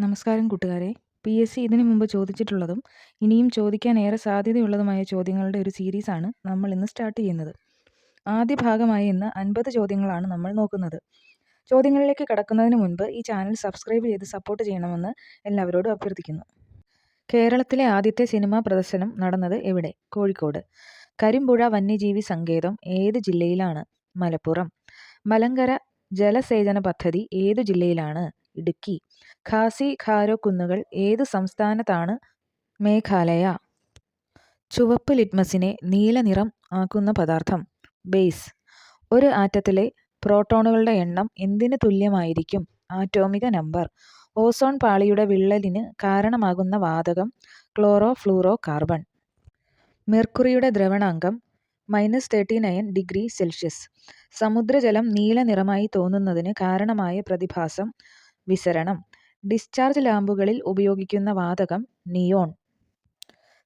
നമസ്കാരം കൂട്ടുകാരെ. P. S. C. ഇതിനു മുമ്പ് ചോദിച്ചിട്ടുള്ളതും ഇനിയും ചോദിക്കാൻ ഏറെ സാധ്യതയുള്ളതുമായ ചോദ്യങ്ങളുടെ ഒരു സീരീസാണ് നമ്മൾ ഇന്ന് സ്റ്റാർട്ട് ചെയ്യുന്നത്. ആദ്യ ഭാഗമായി ഇന്ന് അൻപത് ചോദ്യങ്ങളാണ് നമ്മൾ നോക്കുന്നത്. ചോദ്യങ്ങളിലേക്ക് കടക്കുന്നതിന് മുൻപ് ഈ ചാനൽ സബ്സ്ക്രൈബ് ചെയ്ത് സപ്പോർട്ട് ചെയ്യണമെന്ന് എല്ലാവരോടും അഭ്യർത്ഥിക്കുന്നു. കേരളത്തിലെ ആദ്യത്തെ സിനിമാ പ്രദർശനം നടന്നത് എവിടെ? കോഴിക്കോട്. കരിമ്പുഴ വന്യജീവി സങ്കേതം ഏത് ജില്ലയിലാണ്? മലപ്പുറം. മലങ്കര ജലസേചന പദ്ധതി ഏത് ജില്ലയിലാണ്? ഇടുക്കി. ഖാസി ഖാരോ കുന്നുകൾ ഏത് സംസ്ഥാനത്താണ്? മേഘാലയ. ചുവപ്പ് ലിറ്റ്മസിനെ നീല നിറം ആക്കുന്ന പദാർത്ഥം. ബേസ്. ഒരു ആറ്റത്തിലെ പ്രോട്ടോണുകളുടെ എണ്ണം എന്തിന് തുല്യമായിരിക്കും? ആറ്റോമിക നമ്പർ. ഓസോൺ പാളിയുടെ വിള്ളലിന് കാരണമാകുന്ന വാതകം ക്ലോറോ ഫ്ലൂറോ കാർബൺ മെർക്കുറിയുടെ ദ്രവണാങ്കം minus thirty nine degree Celsius. സമുദ്രജലം നീല നിറമായി തോന്നുന്നതിന് കാരണമായ പ്രതിഭാസം വിസരണം. ഡിസ്ചാർജ് ലാമ്പുകളിൽ ഉപയോഗിക്കുന്ന വാതകം നിയോൺ.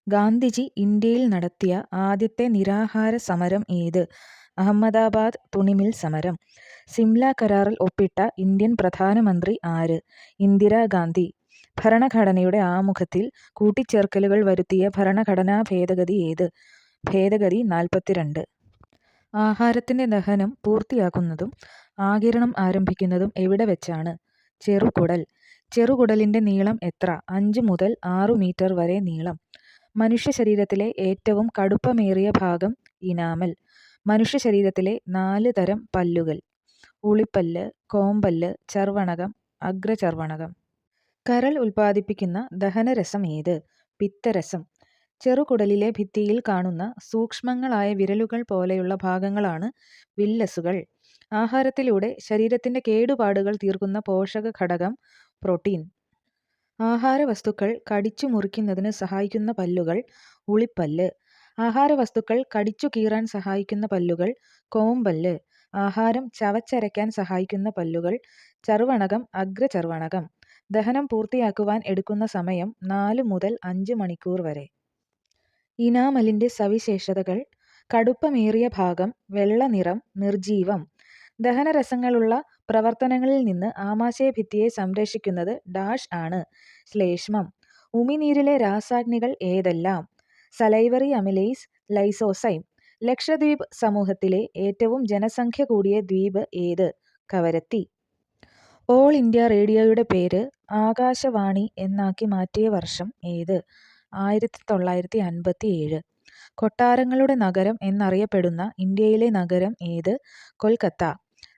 ഗാന്ധിജി ഇന്ത്യയിൽ നടത്തിയ ആദ്യത്തെ നിരാഹാര സമരം ഏത്? അഹമ്മദാബാദ് തുണിമിൽ സമരം. സിംല കരാറിൽ ഒപ്പിട്ട ഇന്ത്യൻ പ്രധാനമന്ത്രി ആര്? ഇന്ദിരാഗാന്ധി. ഭരണഘടനയുടെ ആമുഖത്തിൽ കൂട്ടിച്ചേർക്കലുകൾ വരുത്തിയ ഭരണഘടനാ ഭേദഗതി ഏത്? ഭേദഗതി നാൽപ്പത്തിരണ്ട്. ആഹാരത്തിന്റെ ദഹനം പൂർത്തിയാക്കുന്നതും ആകിരണം ആരംഭിക്കുന്നതും എവിടെ വെച്ചാണ്? ചെറുകുടൽ. ചെറുകുടലിന്റെ നീളം എത്ര? അഞ്ച് മുതൽ ആറു മീറ്റർ വരെ നീളം. മനുഷ്യ ശരീരത്തിലെ ഏറ്റവും കടുപ്പമേറിയ ഭാഗം ഇനാമൽ. മനുഷ്യ ശരീരത്തിലെ നാല് തരം പല്ലുകൾ. ഉളിപ്പല്ല് കോമ്പല്ല് ചർവണകം അഗ്രചർവണകം. കരൾ ഉൽപ്പാദിപ്പിക്കുന്ന ദഹനരസം ഏത്? പിത്തരസം. ചെറുകുടലിലെ ഭിത്തിയിൽ കാണുന്ന സൂക്ഷ്മങ്ങളായ വിരലുകൾ പോലെയുള്ള ഭാഗങ്ങളാണ് വില്ലസുകൾ. ആഹാരത്തിലൂടെ ശരീരത്തിന്റെ കേടുപാടുകൾ തീർക്കുന്ന പോഷക ഘടകം പ്രോട്ടീൻ. ആഹാരവസ്തുക്കൾ കടിച്ചു മുറിക്കുന്നതിന് സഹായിക്കുന്ന പല്ലുകൾ ഉളിപ്പല്ല്. ആഹാരവസ്തുക്കൾ കടിച്ചു കീറാൻ സഹായിക്കുന്ന പല്ലുകൾ കോമ്പല്ല്. ആഹാരം ചവച്ചരയ്ക്കാൻ സഹായിക്കുന്ന പല്ലുകൾ ചർവണകം അഗ്രചർവണകം ദഹനം പൂർത്തിയാക്കുവാൻ എടുക്കുന്ന സമയം നാല് മുതൽ അഞ്ച് മണിക്കൂർ വരെ. ഇനാമലിന്റെ സവിശേഷതകൾ. കടുപ്പമേറിയ ഭാഗം വെള്ള നിറം നിർജീവം. ദഹനരസങ്ങളുള്ള പ്രവർത്തനങ്ങളിൽ നിന്ന് ആമാശയ ഭിത്തിയെ സംരക്ഷിക്കുന്നത് ഡാഷ് ആണ്. ശ്ലേഷ്മം. ഉമിനീരിലെ രാസാഗ്നികൾ ഏതെല്ലാം? Salivary amylase lysozyme. ലക്ഷദ്വീപ് സമൂഹത്തിലെ ഏറ്റവും ജനസംഖ്യ കൂടിയ ദ്വീപ് ഏത്? കവരത്തി. ഓൾ ഇന്ത്യ റേഡിയോയുടെ പേര് ആകാശവാണി എന്നാക്കി മാറ്റിയ വർഷം ഏത്? ആയിരത്തി തൊള്ളായിരത്തി അൻപത്തി ഏഴ് കൊട്ടാരങ്ങളുടെ നഗരം എന്നറിയപ്പെടുന്ന ഇന്ത്യയിലെ നഗരം ഏത്? കൊൽക്കത്ത.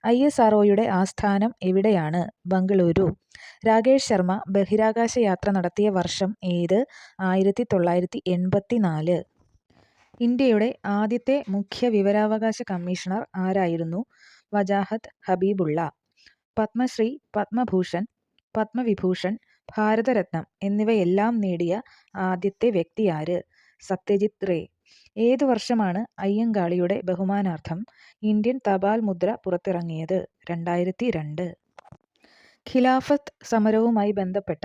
ഐ എസ് ആർ ഒയുടെ ആസ്ഥാനം എവിടെയാണ്? ബംഗളൂരു. രാകേഷ് ശർമ്മ ബഹിരാകാശ യാത്ര നടത്തിയ വർഷം ഏത്? ആയിരത്തി തൊള്ളായിരത്തി എൺപത്തി നാല് ഇന്ത്യയുടെ ആദ്യത്തെ മുഖ്യ വിവരാവകാശ കമ്മീഷണർ ആരായിരുന്നു? വജാഹത്ത് ഹബീബുള്ള പത്മശ്രീ പത്മഭൂഷൺ പത്മവിഭൂഷൺ ഭാരതരത്നം എന്നിവയെല്ലാം നേടിയ ആദ്യത്തെ വ്യക്തിയാര് സത്യജിത് റേ. ഏതു വർഷമാണ് അയ്യങ്കാളിയുടെ ബഹുമാനാർത്ഥം ഇന്ത്യൻ തപാൽ മുദ്ര പുറത്തിറങ്ങിയത്? രണ്ടായിരത്തി രണ്ട് ഖിലാഫത്ത് സമരവുമായി ബന്ധപ്പെട്ട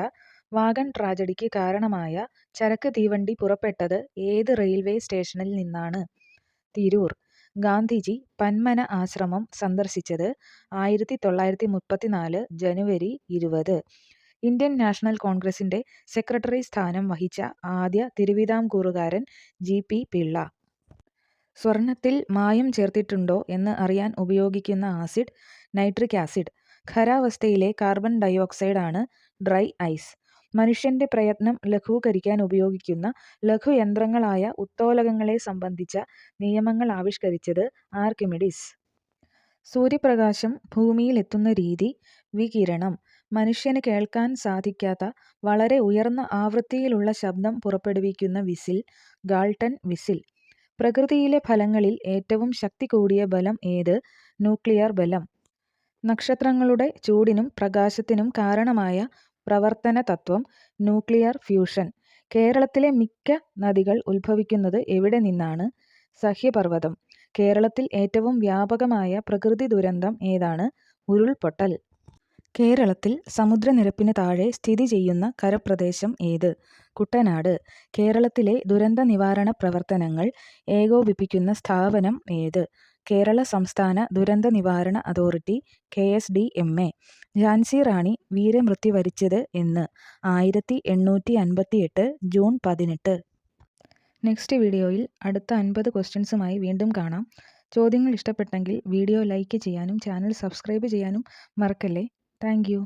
വാഗൺ ട്രാജഡിക്ക് കാരണമായ ചരക്ക് തീവണ്ടി പുറപ്പെട്ടത് ഏത് റെയിൽവേ സ്റ്റേഷനിൽ നിന്നാണ്? തിരൂർ. ഗാന്ധിജി പന്മന ആശ്രമം സന്ദർശിച്ചത് ആയിരത്തി തൊള്ളായിരത്തി മുപ്പത്തിനാല് ജനുവരി ഇരുപത്. ഇന്ത്യൻ നാഷണൽ കോൺഗ്രസിന്റെ സെക്രട്ടറി സ്ഥാനം വഹിച്ച ആദ്യ തിരുവിതാംകൂറുകാരൻ ജി പി പിള്ള. സ്വർണത്തിൽ മായം ചേർത്തിട്ടുണ്ടോ എന്ന് അറിയാൻ ഉപയോഗിക്കുന്ന ആസിഡ് നൈട്രിക് ആസിഡ് ഖരാവസ്ഥയിലെ കാർബൺ ഡയോക്സൈഡ് ആണ് ഡ്രൈ ഐസ്. മനുഷ്യന്റെ പ്രയത്നം ലഘൂകരിക്കാൻ ഉപയോഗിക്കുന്ന ലഘുയന്ത്രങ്ങളായ ഉത്തോലകങ്ങളെ സംബന്ധിച്ച നിയമങ്ങൾ ആവിഷ്കരിച്ചത് ആർക്കിമിഡിസ്. സൂര്യപ്രകാശം ഭൂമിയിലെത്തുന്ന രീതി വികിരണം മനുഷ്യന് കേൾക്കാൻ സാധിക്കാത്ത വളരെ ഉയർന്ന ആവൃത്തിയിലുള്ള ശബ്ദം പുറപ്പെടുവിക്കുന്ന വിസിൽ ഗാൾട്ടൺ വിസിൽ. പ്രകൃതിയിലെ ഫലങ്ങളിൽ ഏറ്റവും ശക്തി കൂടിയ ബലം ഏത്? ന്യൂക്ലിയർ ബലം. നക്ഷത്രങ്ങളുടെ ചൂടിനും പ്രകാശത്തിനും കാരണമായ പ്രവർത്തന തത്വം ന്യൂക്ലിയർ ഫ്യൂഷൻ. കേരളത്തിലെ മിക്ക നദികൾ ഉത്ഭവിക്കുന്നത് എവിടെ നിന്നാണ്? സഹ്യപർവതം. കേരളത്തിൽ ഏറ്റവും വ്യാപകമായ പ്രകൃതി ദുരന്തം ഏതാണ്? ഉരുൾപൊട്ടൽ. കേരളത്തിൽ സമുദ്രനിരപ്പിന് താഴെ സ്ഥിതി ചെയ്യുന്ന കരപ്രദേശം ഏത്? കുട്ടനാട്. കേരളത്തിലെ ദുരന്ത നിവാരണ പ്രവർത്തനങ്ങൾ ഏകോപിപ്പിക്കുന്ന സ്ഥാപനം ഏത്? കേരള സംസ്ഥാന ദുരന്ത നിവാരണ authority K S D M A. Jhansi Rani വീരമൃത്യു വരിച്ചത് എന്ന്. ആയിരത്തി എണ്ണൂറ്റി അൻപത്തി എട്ട് ജൂൺ പതിനെട്ട്. നെക്സ്റ്റ് വീഡിയോയിൽ അടുത്ത അൻപത് ക്വസ്റ്റ്യൻസുമായി വീണ്ടും കാണാം. ചോദ്യങ്ങൾ ഇഷ്ടപ്പെട്ടെങ്കിൽ വീഡിയോ ലൈക്ക് ചെയ്യാനും ചാനൽ സബ്സ്ക്രൈബ് ചെയ്യാനും മറക്കല്ലേ? Thank you